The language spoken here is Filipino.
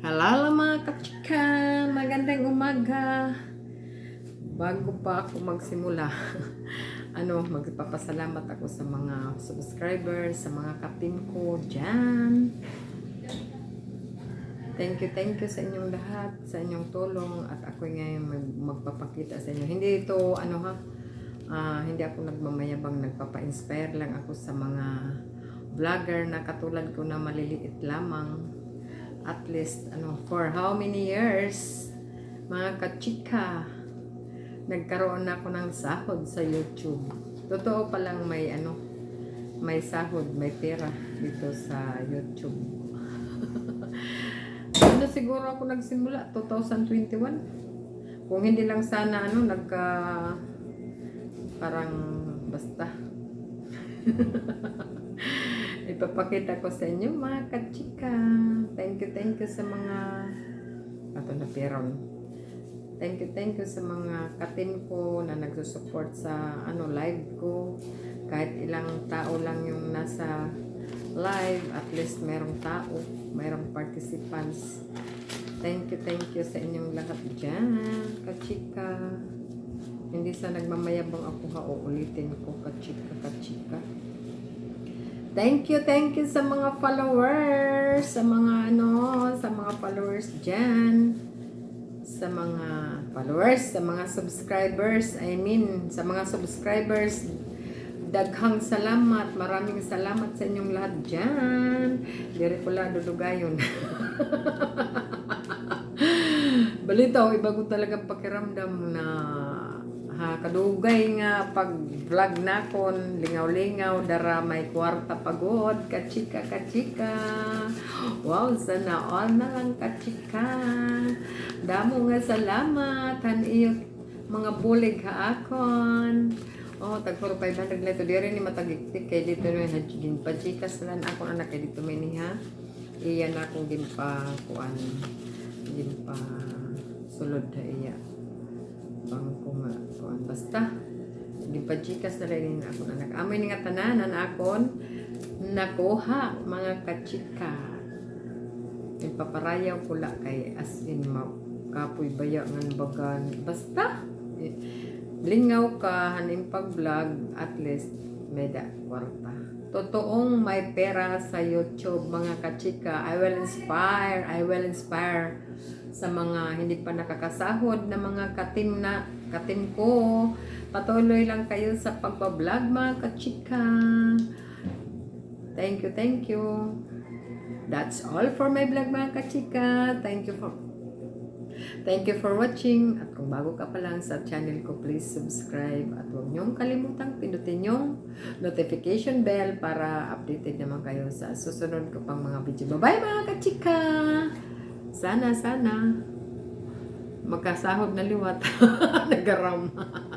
Halala mga kachika, magandang umaga. Bago pa ako magsimula, ano, magpapasalamat ako sa mga subscribers, sa mga katim ko dyan. Thank you, thank you sa inyong lahat, sa inyong tulong at ako ngayon mag- magpapakita sa inyo. Hindi ito, ano ha, ah, hindi ako nagmamayabang, nagpapa-inspire lang ako sa mga vlogger na katulad ko na maliliit lamang at least ano for how many years? Mga kachika nagkaroon na ako ng sahod sa YouTube. Totoo palang may ano may sahod may pera dito sa YouTube. Ano siguro ako nagsimula? 2021 kung hindi lang sana ano nagka parang basta ipapakita ko sa inyo mga kachika. Thank you, thank you sa mga ato na peron. Thank you, thank you sa mga katin ko na nagsusupport sa ano live ko. Kahit ilang tao lang yung nasa live, at least merong tao, merong participants. Thank you, thank you sa inyong lahat dyan, kachika. Hindi sa nagmamayabang ako ha, uulitin ko, kachika, kachika. Thank you, thank you sa mga followers, sa mga ano, sa mga followers dyan. Sa mga followers, sa mga subscribers, I mean, sa mga subscribers, daghang salamat, maraming salamat sa inyong lahat dyan. Diri ko lang dudugayon. Balita, iba ko talaga pakiramdam na ha, kadugay nga pag vlog na kon lingaw-lingaw dara may kwarta pagod kachika kachika. Wow sana all na lang kachika. Damo nga salamat han iyo mga bulig ha akon. Oh, tag 500 leto diri ni matagiktik kay dito no hagin pa chikas lan ako anak kay dito may niha iya na akong gimpa kuan gimpa sulod na iya basta. Di pa chikas na rin ako na nag-amoy nga tanan na akon nakuha mga kachika. Ipaparayaw ko la kay as in kapoy baya ngan bagan. Basta eh, lingaw ka haning pag-vlog at least meda kwarta. Totoong may pera sa YouTube mga kachika. I will inspire I will inspire sa mga hindi pa nakakasahod na mga katim na katim ko. Patuloy lang kayo sa pagbablog mga kachika. Thank you thank you. That's all for my vlog mga kachika. Thank you for Thank you for watching. At kung bago ka pa lang sa channel ko, please subscribe. At huwag niyong kalimutang pindutin yung notification bell para updated naman kayo sa susunod ko pang mga video. Bye-bye mga kachika! Sana, sana. Magkasahod na liwat. Nagarama.